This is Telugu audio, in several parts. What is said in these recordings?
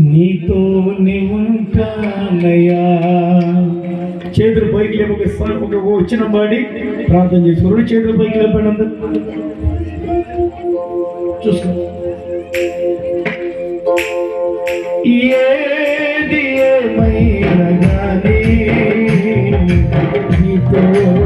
నీతోనే ఉంటానయ్యా. చేతులు పైకి లేపక ఒక వచ్చిన వాడి ప్రార్థన చేసి రెండు చేతులు పైకి లేపండి అందరు. చూసుకో. ఏమైనా నీతో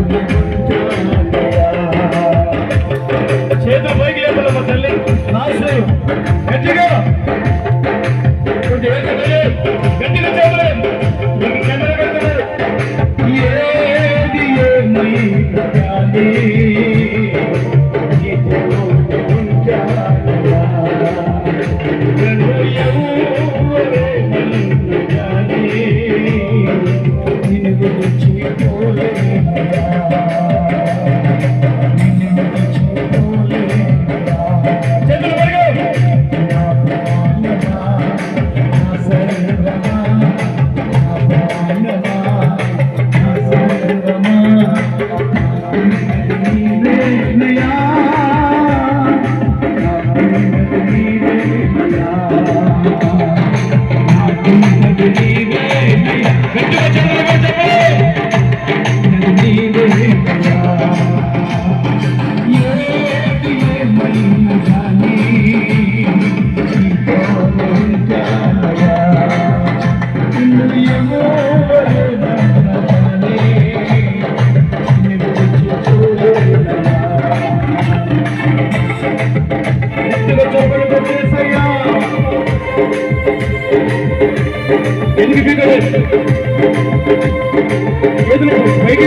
చేతులు పైకి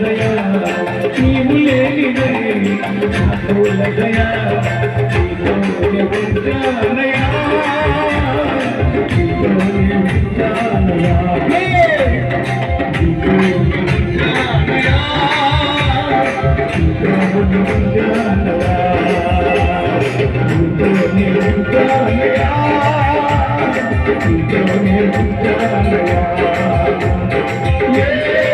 దయా నీవు లేనిదే మాధవుల దయా Yeah.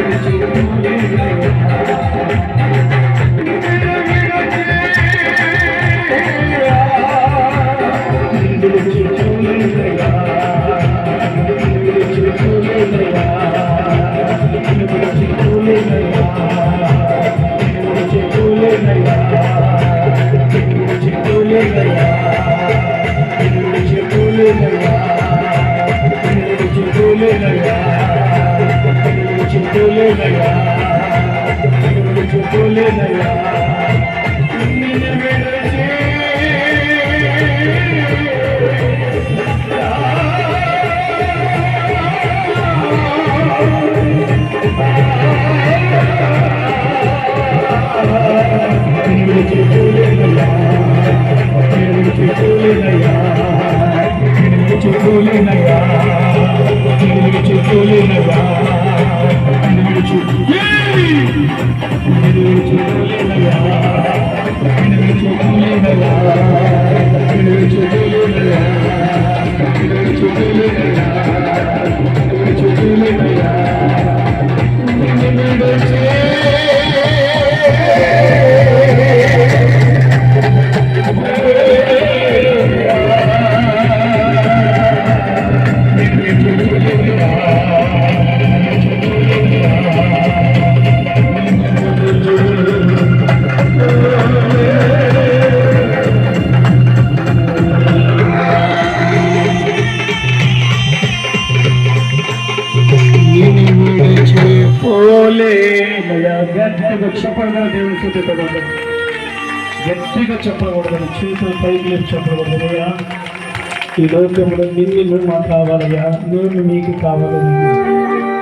చింతులేనయ్యా చింతులేనయ్యా గట్టిగా చెప్పగా దేవుని చూపించకూడదు గట్టిగా చెప్పకూడదని చేతులు పైకి లేపి చెప్పకూడదయ్యా ఈ లోకంలో నిన్ను నువ్వు మాకు కావాలయ్యా నేను నీకు కావాలని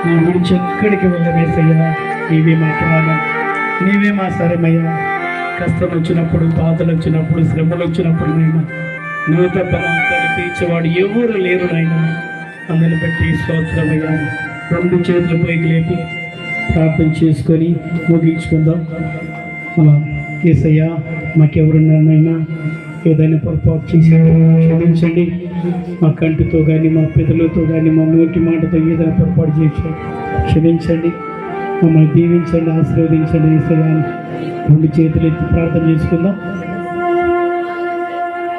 నీ విడిచి ఎక్కడికి వెళ్ళవేసయ్యా? నీవే మా ప్రాణం. నీవే మా సరమయ్యా కష్టం వచ్చినప్పుడు బాధలు వచ్చినప్పుడు శ్రమలు వచ్చినప్పుడు నేను నువ్వు తప్ప నాకు తీర్చేవాడు ఎవరు లేరు నాయన. అందరిని బట్టి స్తోత్రమయ్యా. రెండు చేతులు పైకి లేపి ప్రార్థన చేసుకొని ముగించుకుందాం. అలా ఏసయ్యా మాకెవరున్నారనైనా ఏదైనా పొరపాటు చేసి క్షమించండి. మా కంటితో కానీ మా పెదలతో కానీ మా నోటి మాటతో ఏదైనా పొరపాటు చేసి క్షమించండి. మమ్మల్ని దీవించండి ఆశీర్వదించండి ఏసయ్యా రెండు చేతులు ఎత్తి ప్రార్థన చేసుకుందాం.